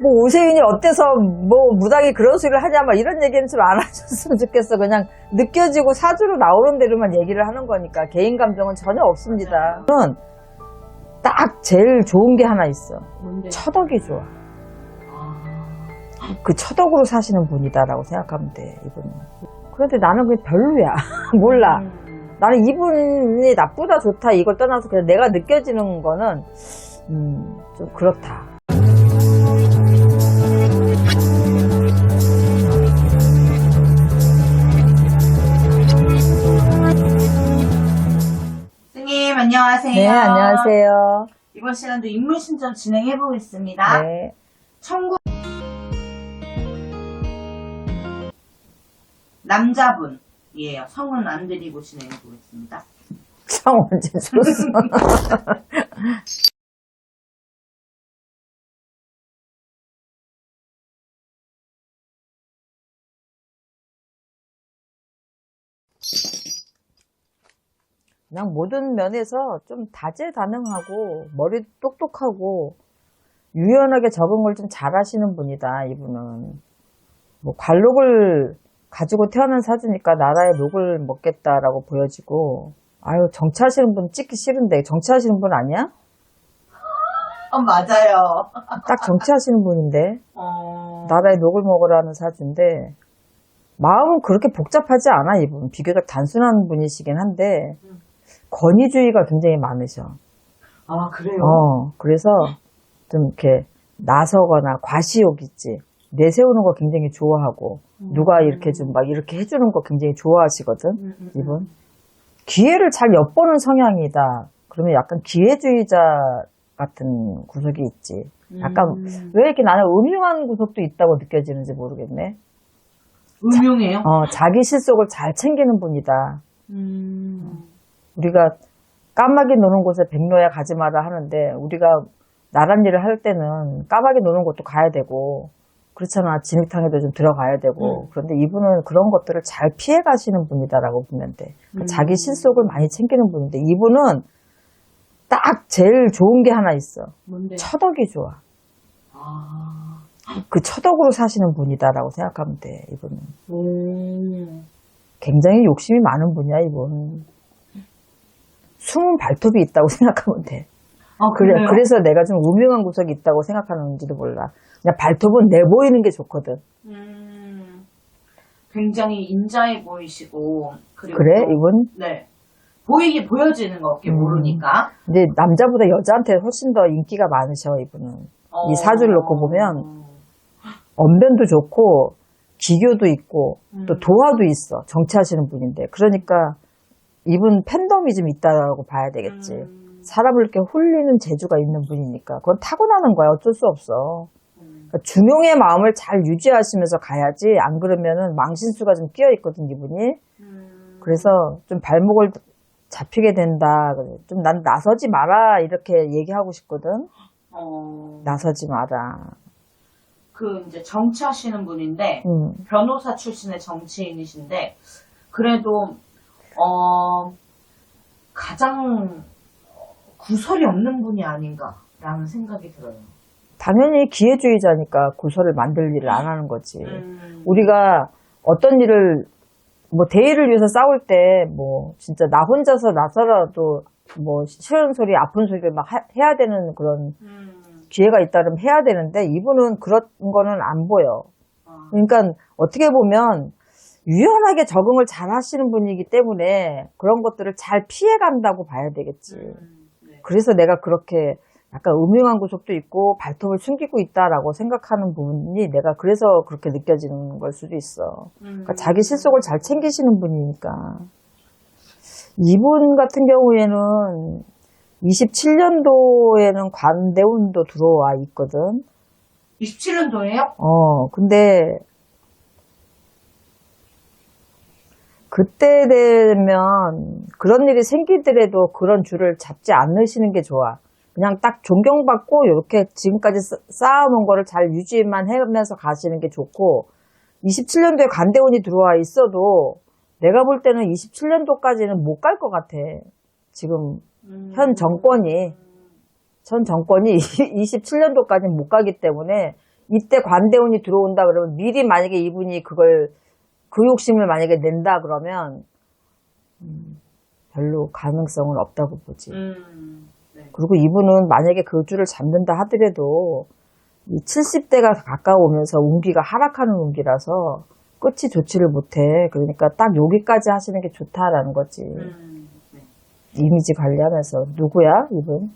뭐 오세윤이 어때서 뭐 무당이 그런 소리를 하냐 막 이런 얘기는 좀 안 하셨으면 좋겠어. 그냥 느껴지고 사주로 나오는 대로만 얘기를 하는 거니까 개인 감정은 전혀 없습니다. 저는 딱 제일 좋은 게 하나 있어. 뭔데? 처덕이 좋아. 아, 그 처덕으로 사시는 분이다라고 생각하면 돼, 이분은. 그런데 나는 그게 별로야. 몰라. 음. 나는 이분이 나쁘다 좋다 이걸 떠나서 그냥 내가 느껴지는 거는 음, 좀 그렇다. 안녕하세요. 네, 안녕하세요. 이번 시간도 인물 신청 진행해 보겠습니다. 네. 청구 남자분이에요. 성은 안 드리고 진행해 보겠습니다. 참 언제 줬어? 그냥 모든 면에서 좀 다재다능하고 머리 똑똑하고 유연하게 적응을 좀 잘하시는 분이다 이분은. 뭐 관록을 가지고 태어난 사주니까 나라의 녹을 먹겠다라고 보여지고. 아유 정치하시는 분 찍기 싫은데 정치하시는 분 아니야? 어 맞아요. 딱 정치하시는 분인데. 어, 나라의 녹을 먹으라는 사주인데. 마음은 그렇게 복잡하지 않아 이분. 비교적 단순한 분이시긴 한데. 음. 권위주의가 굉장히 많으셔 아 그래요? 어 그래서 좀 이렇게 나서거나 과시욕 있지 내세우는 거 굉장히 좋아하고 누가 이렇게 좀 막 이렇게 해주는 거 굉장히 좋아하시거든 음, 음, 음. 이분 기회를 잘 엿보는 성향이다 그러면 약간 기회주의자 같은 구석이 있지 약간 음. 왜 이렇게 나는 음흉한 구석도 있다고 느껴지는지 모르겠네. 음흉해요? 어, 자기 실속을 잘 챙기는 분이다. 음. 우리가 까마귀 노는 곳에 백로야 가지 마라 하는데 우리가 나란 일을 할 때는 까마귀 노는 곳도 가야 되고 그렇잖아 진흙탕에도 좀 들어가야 되고 음. 그런데 이분은 그런 것들을 잘 피해 가시는 분이다라고 보면 돼. 그러니까 음. 자기 실속을 많이 챙기는 분인데 이분은 딱 제일 좋은 게 하나 있어. 뭔데? 처덕이 좋아. 아. 그 처덕으로 사시는 분이다라고 생각하면 돼, 이분은. 오. 굉장히 욕심이 많은 분이야, 이분. 숨은 발톱이 있다고 생각하면 돼. 아 그래, 그래요? 그래서 내가 좀 우명한 구석이 있다고 생각하는지도 몰라. 그냥 발톱은 내보이는 게 좋거든. 음. 굉장히 인자해 보이시고 그리고 그래, 또- 이분? 네. 보이게 보여지는 거 없게 음. 모르니까. 근데 남자보다 여자한테 훨씬 더 인기가 많으셔, 이분은. 어. 이 사주를 놓고 보면 언변도 좋고, 기교도 있고, 또 음. 도화도 있어. 정치하시는 분인데. 그러니까 이분 팬덤이 좀 있다고 봐야 되겠지. 음. 사람을 이렇게 홀리는 재주가 있는 분이니까 그건 타고나는 거야 어쩔 수 없어 음. 그러니까 중용의 마음을 잘 유지하시면서 가야지 안 그러면은 망신수가 좀 끼어 있거든 이분이 음. 그래서 좀 발목을 잡히게 된다 좀 난 나서지 마라 이렇게 얘기하고 싶거든 어. 나서지 마라 그 이제 정치하시는 분인데 음. 변호사 출신의 정치인이신데 그래도 어 가장 구설이 없는 분이 아닌가라는 생각이 들어요. 당연히 기회주의자니까 고소를 만들 일을 안 하는 거지 음. 우리가 어떤 일을 뭐 대의를 위해서 싸울 때 뭐 진짜 나 혼자서 나서라도 뭐 싫은 소리 아픈 소리를 막 하- 해야 되는 그런 음. 기회가 있다면 해야 되는데 이분은 그런 거는 안 보여. 아. 그러니까 어떻게 보면 유연하게 적응을 잘 하시는 분이기 때문에 그런 것들을 잘 피해 간다고 봐야 되겠지. 음. 네. 그래서 내가 그렇게 약간 음흉한 구석도 있고 발톱을 숨기고 있다라고 생각하는 부분이 내가 그래서 그렇게 느껴지는 걸 수도 있어. 음. 그러니까 자기 실속을 잘 챙기시는 분이니까. 이분 같은 경우에는 27년도에는 관대운도 들어와 있거든. 27년도에요? 어, 근데 그때 되면 그런 일이 생기더라도 그런 줄을 잡지 않으시는 게 좋아. 그냥 딱 존경받고 이렇게 지금까지 쌓- 쌓아놓은 거를 잘 유지만 하면서 가시는 게 좋고 27년도에 관대운이 들어와 있어도 내가 볼 때는 27년도까지는 못 갈 것 같아. 지금 음. 현 정권이 전 정권이 27년도까지 못 가기 때문에 이때 관대운이 들어온다 그러면 미리 만약에 이분이 그걸 그 욕심을 만약에 낸다 그러면 음, 별로 가능성은 없다고 보지. 음. 네. 그리고 이분은 만약에 그 줄을 잡는다 하더라도 이 70대가 가까우면서 운기가 하락하는 운기라서 끝이 좋지를 못해. 그러니까 딱 여기까지 하시는 게 좋다라는 거지. 음. 네. 이미지 관리하면서 누구야 이분?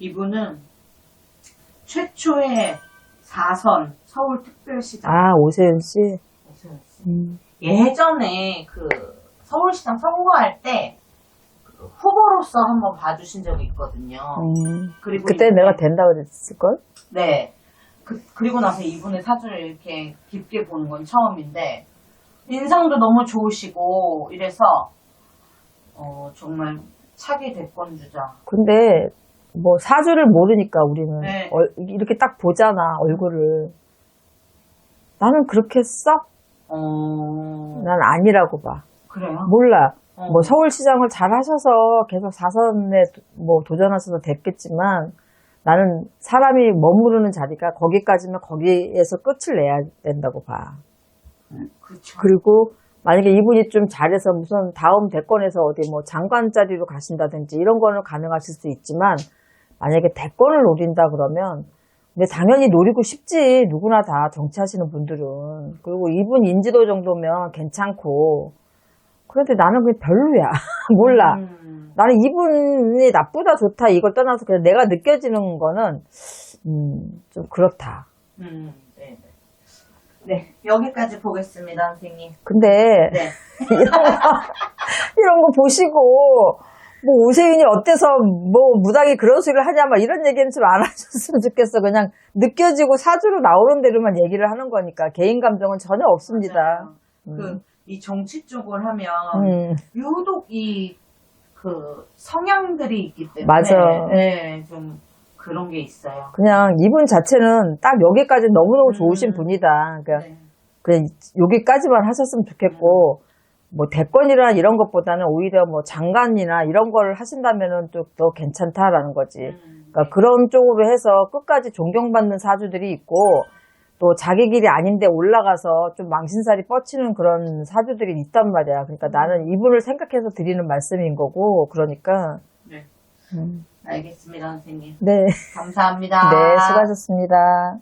이분은 최초의 4선 서울특별시장 아 오세윤 씨. 음. 예전에 그 서울시장 선거할 때그 후보로서 한번 봐주신 적이 있거든요. 음. 그리고 그때 이분의- 내가 된다 그랬을 걸. 네. 그, 그리고 나서 이분의 사주를 이렇게 깊게 보는 건 처음인데, 인상도 너무 좋으시고, 이래서, 어, 정말 차기 대권 주자. 근데 뭐 사주를 모르니까 우리는 네. 얼- 이렇게 딱 보잖아 얼굴을. 나는 그렇게 썩 어, 난 아니라고 봐. 그래요? 몰라. 어. 뭐 서울시장을 잘 하셔서 계속 사선에 도- 뭐 도전하셔서 됐겠지만 나는 사람이 머무르는 자리가 거기까지면 거기에서 끝을 내야 된다고 봐. 그쵸. 그리고 만약에 이분이 좀 잘해서 무슨 다음 대권에서 어디 뭐 장관 자리로 가신다든지 이런 거는 가능하실 수 있지만 만약에 대권을 노린다 그러면 근데 당연히 노리고 싶지. 누구나 다 정치하시는 분들은. 그리고 이분 인지도 정도면 괜찮고. 그런데 나는 그게 별로야. 몰라. 음, 나는 이분이 나쁘다 좋다 이걸 떠나서 그냥 내가 느껴지는 거는 음, 좀 그렇다. 음, 네, 네. 네, 여기까지 보겠습니다, 선생님. 근데 네. 이런 거, 이런 거 보시고, 뭐, 오세윤이 어때서, 뭐, 무당이 그런 소리를 하냐, 막 이런 얘기는 좀 안 하셨으면 좋겠어. 그냥 느껴지고 사주로 나오는 대로만 얘기를 하는 거니까, 개인 감정은 전혀 없습니다. 맞아요. 음. 그, 이 정치 쪽을 하면, 음, 유독 이, 그, 성향들이 있기 때문에. 맞아. 네, 좀, 그런 게 있어요. 그냥 이분 자체는 딱 여기까지 너무너무 좋으신 음. 분이다. 그러니까, 네. 그냥 여기까지만 하셨으면 좋겠고, 뭐, 대권이나 이런 것보다는 오히려 뭐, 장관이나 이런 걸 하신다면은 또더 괜찮다라는 거지. 음, 그러니까 그런 쪽으로 해서 끝까지 존경받는 사주들이 있고 또 자기 길이 아닌데 올라가서 좀 망신살이 뻗치는 그런 사주들이 있단 말이야. 그러니까 나는 이분을 생각해서 드리는 말씀인 거고 그러니까 네. 음, 알겠습니다, 선생님. 네, 감사합니다. 네 수고하셨습니다.